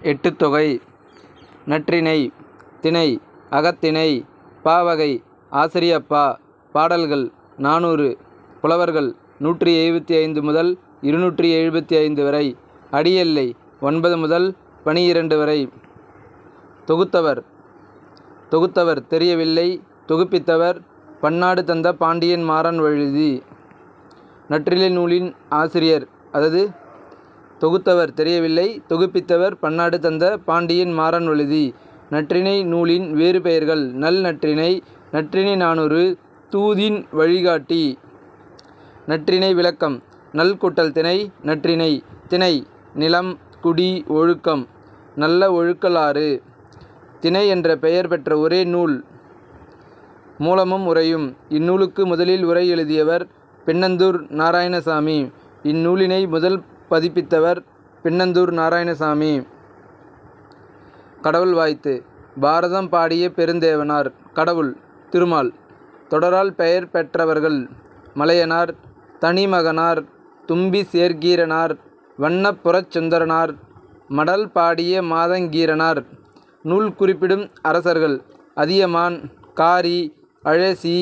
எட்டுத்தொகை நற்றிணை திணை அகத்திணை பாவகை ஆசிரியப்பா பாடல்கள் நானூறு புலவர்கள் நூற்றி எழுபத்தி ஐந்து முதல் இருநூற்றி எழுபத்தி ஐந்து வரை அடியெல்லை ஒன்பது முதல் பனிரெண்டு வரை. தொகுத்தவர். தொகுத்தவர் தெரியவில்லை தொகுப்பித்தவர் பன்னாடு தந்த பாண்டியன் மாறன் வழுதி. நற்றிலை நூலின் ஆசிரியர் அதாவது தொகுத்தவர் தெரியவில்லை தொகுப்பித்தவர் பன்னாடு தந்த பாண்டியன் மாறன் எழுதி நற்றிணை நூலின் வேறு பெயர்கள் நல் நற்றினை நற்றினை நானூறு தூதின் வழிகாட்டி. நற்றினை விளக்கம் நல் கூட்டல் திணை நற்றினை திணை நிலம் குடி ஒழுக்கம் நல்ல ஒழுக்கலாறு திணை என்ற பெயர் பெற்ற ஒரே நூல் மூலமும் உரையும். இந்நூலுக்கு முதலில் உரை எழுதியவர் பின்னந்தூர் நாராயணசாமி. இந்நூலினை முதல் பதிப்பித்தவர் பின்னந்தூர் நாராயணசாமி. கடவுள் வாய்த்து பாரதம் பாடிய பெருந்தேவனார் கடவுள் திருமால். தொடரால் பெயர் பெற்றவர்கள் மலையனார் தனிமகனார் தும்பி சேர்கீரனார் வண்ணப்புறச் சுந்தரனார் மடல் பாடிய மாதங்கீரனார் நூல் குறிப்பிடும் அரசர்கள் அதியமான் காரி அழசி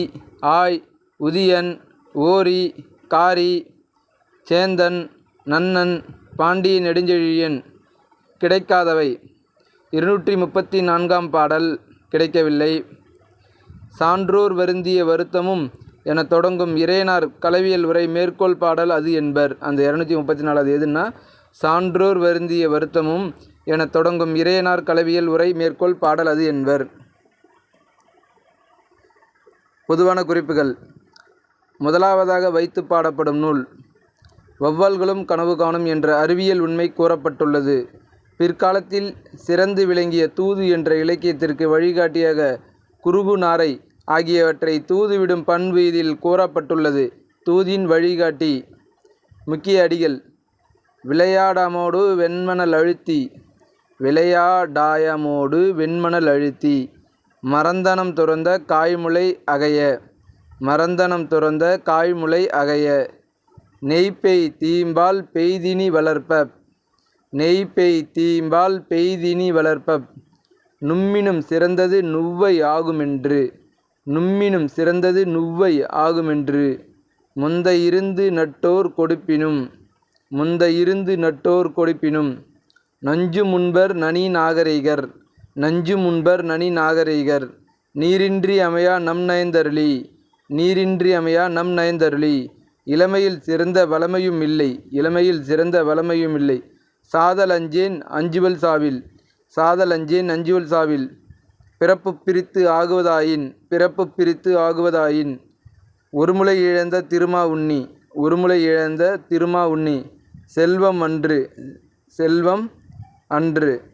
ஆய் உதியன் ஓரி காரி சேந்தன் நன்னன் பாண்டிய நெடுஞ்செழியன் கிடைக்காதவை. இருநூற்றி முப்பத்தி நான்காம் பாடல் கிடைக்கவில்லை. சான்றோர் வருந்திய வருத்தமும் என தொடங்கும் இறையனார் கலவியல் உரை மேற்கோள் பாடல் அது என்பர். அந்த இரநூத்தி முப்பத்தி நாலாவது எதுன்னா சான்றோர் வருந்திய வருத்தமும் என தொடங்கும் இறையனார் கலவியல் உரை மேற்கோள் பாடல் அது என்பர். பொதுவான குறிப்புகள். முதலாவதாக வைத்து பாடப்படும் நூல். வௌவால்களும் கனவு காணும் என்ற அறிவியல் உண்மை கூறப்பட்டுள்ளது. பிற்காலத்தில் சிறந்து விளங்கிய தூது என்ற இலக்கியத்திற்கு வழிகாட்டியாக குருகு நாரை ஆகியவற்றை தூதுவிடும் பண்பு இதில் கூறப்பட்டுள்ளது. தூதின் வழிகாட்டி முக்கிய அடிகள் விளையாடாமோடு வெண்மணல் அழுத்தி விளையாடாயமோடு வெண்மணல் அழுத்தி மறந்தனம் துறந்த காய்முளை அகைய மறந்தனம் துறந்த காய்முளை அகைய நெய்ப்பெய் தீம்பால் பெய்தினி வளர்ப்ப. நெய்ப்பெய் தீம்பால் பெய்தினி வளர்ப்ப. நும்மினும் சிறந்தது நுவ்வை ஆகுமென்று. நும்மினும் சிறந்தது நுவ்வை ஆகுமென்று. முந்த இருந்து நட்டோர் கொடுப்பினும். முந்த இருந்து நட்டோர் கொடுப்பினும். நஞ்சு முன்பர் நனி நாகரிகர். நஞ்சு முன்பர் நனி நாகரிகர். நீரின்றி அமையா நம் நயந்தருளி. நீரின்றி அமையா நம் நயந்தருளி. இளமையில் சிறந்த வளமையும் இல்லை. இளமையில் சிறந்த வளமையும் இல்லை. சாதல் அஞ்சேன் அஞ்சுவல் சாவில். சாதல் அஞ்சேன் அஞ்சுவல் சாவில். பிறப்பு பிரித்து ஆகுவதாயின் பிறப்பு பிரித்து ஆகுவதாயின். ஒருமுலை இழந்த திருமா உண்ணி. ஒருமுலை இழந்த திருமா உண்ணி. செல்வம் அன்று செல்வம் அன்று.